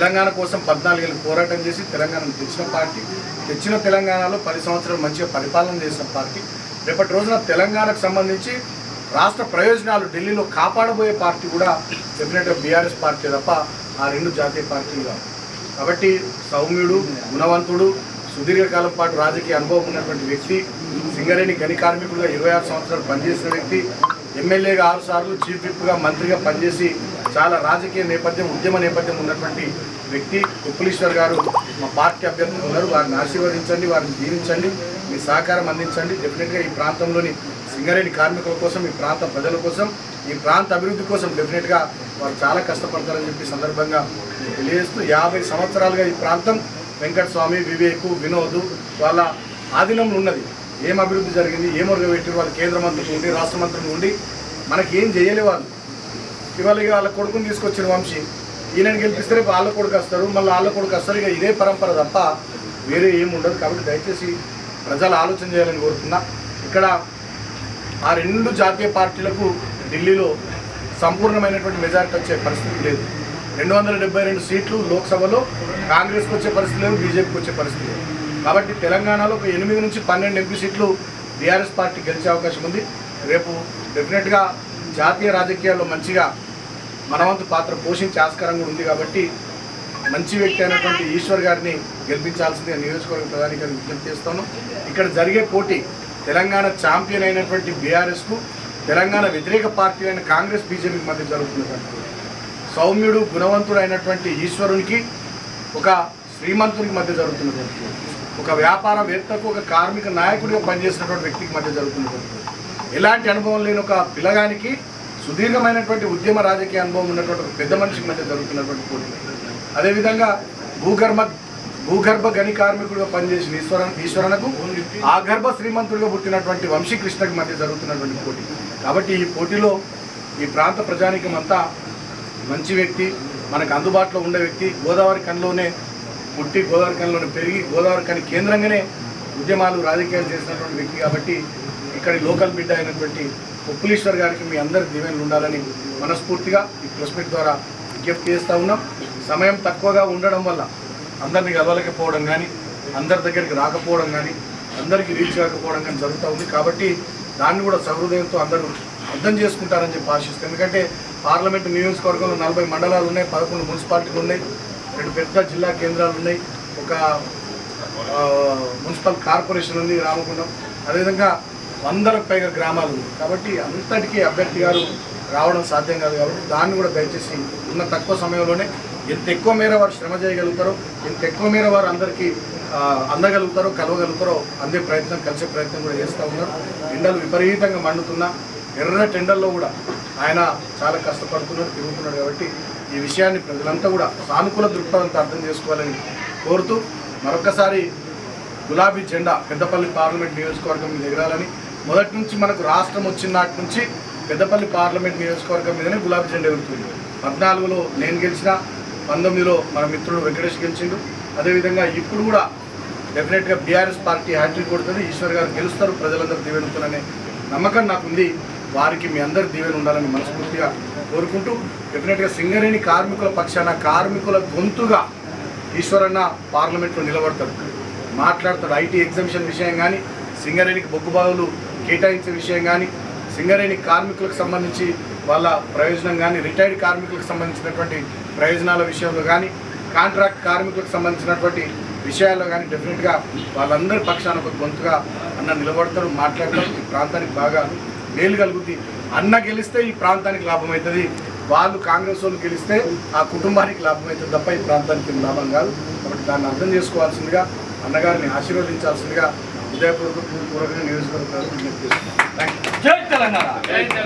తెలంగాణ కోసం పద్నాలుగేళ్ళు పోరాటం చేసి తెలంగాణను తెచ్చిన పార్టీ తెచ్చిన తెలంగాణలో పది సంవత్సరాలు మంచిగా పరిపాలన చేసిన పార్టీ. రేపటి రోజున తెలంగాణకు సంబంధించి రాష్ట్ర ప్రయోజనాలు ఢిల్లీలో కాపాడబోయే పార్టీ కూడా డెఫినెట్గా బీఆర్ఎస్ పార్టీ తప్ప ఆ రెండు జాతీయ పార్టీలు కావు. కాబట్టి సౌమ్యుడు గుణవంతుడు సుదీర్ఘకాలం పాటు రాజకీయ అనుభవం ఉన్నటువంటి వ్యక్తి సింగరేణి గని కార్మికుడుగా ఇరవై ఆరు సంవత్సరాలు పనిచేసిన వ్యక్తి ఎమ్మెల్యేగా ఆరు సార్లు చీఫ్ విప్గా మంత్రిగా పనిచేసి చాలా రాజకీయ నేపథ్యం ఉద్యమ నేపథ్యం ఉన్నటువంటి వ్యక్తి ఉప్పులీశ్వర్ గారు. మా పార్టీ అభ్యర్థులు ఉన్నారు. వారిని ఆశీర్వదించండి వారిని దీవించండి మీ సహకారం అందించండి. డెఫినెట్గా ఈ ప్రాంతంలోని సింగరేణి కార్మికుల కోసం ఈ ప్రాంత ప్రజల కోసం ఈ ప్రాంత అభివృద్ధి కోసం డెఫినెట్గా వారు చాలా కష్టపడతారని చెప్పి సందర్భంగా తెలియజేస్తూ యాభై సంవత్సరాలుగా ఈ ప్రాంతం వెంకటస్వామి వివేకు వినోద్ వాళ్ళ ఆధీనంలో ఉన్నది. ఏం అభివృద్ధి జరిగింది ఏం పెట్టి వాళ్ళు కేంద్ర మంత్రులు ఉండి రాష్ట్ర మంత్రులు ఉండి మనకి ఏం చేయలే వాళ్ళు ఇవాళ ఇక వాళ్ళ కొడుకుని తీసుకొచ్చిన వంశీ ఈయనని గెలిపిస్తే రేపు వాళ్ళ కొడుకు వస్తారు మళ్ళీ వాళ్ళ కొడుకు వస్తారు ఇక ఇదే పరంపర తప్ప వేరే ఏమి ఉండదు కాబట్టి దయచేసి ప్రజలు ఆలోచన చేయాలని కోరుతున్నా. ఇక్కడ ఆ రెండు జాతీయ పార్టీలకు ఢిల్లీలో సంపూర్ణమైనటువంటి మెజారిటీ వచ్చే పరిస్థితి లేదు. రెండు వందల డెబ్బై రెండు సీట్లు లోక్సభలో కాంగ్రెస్కి వచ్చే పరిస్థితి లేదు బీజేపీకి వచ్చే పరిస్థితి లేదు. కాబట్టి తెలంగాణలో ఒక ఎనిమిది నుంచి పన్నెండు ఎంపీ సీట్లు బీఆర్ఎస్ పార్టీ గెలిచే అవకాశం ఉంది. రేపు డెఫినెట్గా జాతీయ రాజకీయాల్లో మంచిగా మనవంతు పాత్ర పోషించే ఆస్కారం కూడా ఉంది కాబట్టి మంచి వ్యక్తి అయినటువంటి ఈశ్వర్ గారిని గెలిపించాల్సిందిగా నియోజకవర్గ ప్రధానికి విజ్ఞప్తి చేస్తాను. ఇక్కడ జరిగే పోటీ తెలంగాణ ఛాంపియన్ అయినటువంటి బీఆర్ఎస్కు తెలంగాణ వ్యతిరేక పార్టీ అయిన కాంగ్రెస్ బీజేపీకి మధ్య జరుగుతున్నటువంటి సౌమ్యుడు గుణవంతుడు అయినటువంటి ఈశ్వరునికి ఒక శ్రీమంతునికి మధ్య జరుగుతున్నటువంటి ఒక వ్యాపారవేత్తకు ఒక కార్మిక నాయకుడిగా పనిచేసినటువంటి వ్యక్తికి మధ్య జరుగుతున్నటువంటి ఎలాంటి అనుభవం లేని ఒక పిల్లగానికి సుదీర్ఘమైనటువంటి ఉద్యమ రాజకీయ అనుభవం ఉన్నటువంటి పెద్ద మనిషికి మధ్య జరుగుతున్నటువంటి పోటీ. అదేవిధంగా భూగర్భ భూగర్భ గని కార్మికుడిగా పనిచేసిన ఈశ్వర ఈశ్వరనకు ఆగర్భ శ్రీమంతుడిగా పుట్టినటువంటి వంశీకృష్ణకి మధ్య జరుగుతున్నటువంటి పోటీ. కాబట్టి ఈ పోటీలో ఈ ప్రాంత ప్రజానికం అంతా మంచి వ్యక్తి మనకు అందుబాటులో ఉండే వ్యక్తి గోదావరి కనిలోనే పుట్టి గోదావరి కనిలోనే పెరిగి గోదావరి కని కేంద్రంగానే ఉద్యమాలు రాజకీయాలు చేసినటువంటి వ్యక్తి కాబట్టి ఇక్కడి లోకల్ బిడ్డ అయినటువంటి ఉప్పులేశ్వర్ గారికి మీ అందరి దీవెనలు ఉండాలని మనస్ఫూర్తిగా ఈ ప్రెస్ మీట్ ద్వారా విజ్ఞప్తి చేస్తూ ఉన్నాం. సమయం తక్కువగా ఉండడం వల్ల అందరినీ కలవలేకపోవడం కానీ అందరి దగ్గరికి రాకపోవడం కానీ అందరికీ రీచ్ కాకపోవడం కానీ జరుగుతూ ఉంది. కాబట్టి దాన్ని కూడా సహృదయంతో అందరూ అర్థం చేసుకుంటారని చెప్పి ఆశిస్తాం. ఎందుకంటే పార్లమెంటు నియోజకవర్గంలో నలభై మండలాలు ఉన్నాయి పదకొండు మున్సిపాలిటీలు ఉన్నాయి రెండు పెద్ద జిల్లా కేంద్రాలు ఉన్నాయి ఒక మున్సిపల్ కార్పొరేషన్ ఉంది రామగుండం. అదేవిధంగా వందలకు పైగా గ్రామాలు ఉన్నాయి. కాబట్టి అంతటికీ అభ్యర్థి గారు రావడం సాధ్యం కాదు కాబట్టి దాన్ని కూడా దయచేసి ఉన్న తక్కువ సమయంలోనే ఎంత ఎక్కువ మేర వారు శ్రమ చేయగలుగుతారో ఎంత ఎక్కువ మేర వారు అందరికీ అందగలుగుతారో కలవగలుగుతారో అందే ప్రయత్నం కలిసే ప్రయత్నం కూడా చేస్తూ ఉన్నారు. ఎండలు విపరీతంగా మండుతున్నా ఎర్ర టెండర్లో కూడా ఆయన చాలా కష్టపడుతున్నాడు తిరుగుతున్నాడు కాబట్టి ఈ విషయాన్ని ప్రజలంతా కూడా సానుకూల దృక్పథంతో అర్థం చేసుకోవాలని కోరుతూ మరొకసారి గులాబీ జెండా పెద్దపల్లి పార్లమెంట్ నియోజకవర్గం మీద ఎగరాలని మొదటి నుంచి మనకు రాష్ట్రం వచ్చిన నాటి నుంచి పెద్దపల్లి పార్లమెంట్ నియోజకవర్గం మీదనే గులాబీ జెండా ఎగురుతుంది. పద్నాలుగులో నేను గెలిచిన పంతొమ్మిదిలో మన మిత్రుడు వెంకటేష్ గెలిచిండు. అదేవిధంగా ఇప్పుడు కూడా డెఫినెట్గా బీఆర్ఎస్ పార్టీ హ్యాట్రిక్ కొడుతుంది. ఈశ్వర్ గారు గెలుస్తారు ప్రజలందరూ దీవెనుతారనే నమ్మకం నాకుంది. వారికి మీ అందరి దీవెన ఉండాలని మనస్ఫూర్తిగా కోరుకుంటూ డెఫినెట్గా సింగరేణి కార్మికుల పక్షాన కార్మికుల గొంతుగా ఈశ్వరన్న పార్లమెంట్లో నిలబడతాడు. మాట్లాడతాడు. ఐటీ ఎగ్జామిషన్ విషయం కానీ సింగరేణికి బొగ్గుబావులు కేటాయించే విషయం కానీ సింగరేణి కార్మికులకు సంబంధించి వాళ్ళ ప్రయోజనం కానీ రిటైర్డ్ కార్మికులకు సంబంధించినటువంటి ప్రయోజనాల విషయంలో కానీ కాంట్రాక్ట్ కార్మికులకు సంబంధించినటువంటి విషయాల్లో కానీ డెఫినెట్గా వాళ్ళందరి పక్షాన ఒక గొంతుగా అన్న నిలబడతారు మాట్లాడతారు. ఈ ప్రాంతానికి బాగా మేలు కలుగుద్ది. అన్న గెలిస్తే ఈ ప్రాంతానికి లాభం అవుతుంది వాళ్ళు కాంగ్రెస్ వాళ్ళు గెలిస్తే ఆ కుటుంబానికి లాభం అవుతుంది తప్ప ఈ ప్రాంతానికి లాభం కాదు. కాబట్టి దాన్ని అర్థం చేసుకోవాల్సిందిగా అన్నగారిని ఆశీర్వదించాల్సిందిగా హృదయపూర్వక పూర్వకంగా నియోజకవర్గాలు విజ్ఞప్తి చేస్తున్నాను జై తెలంగాణ.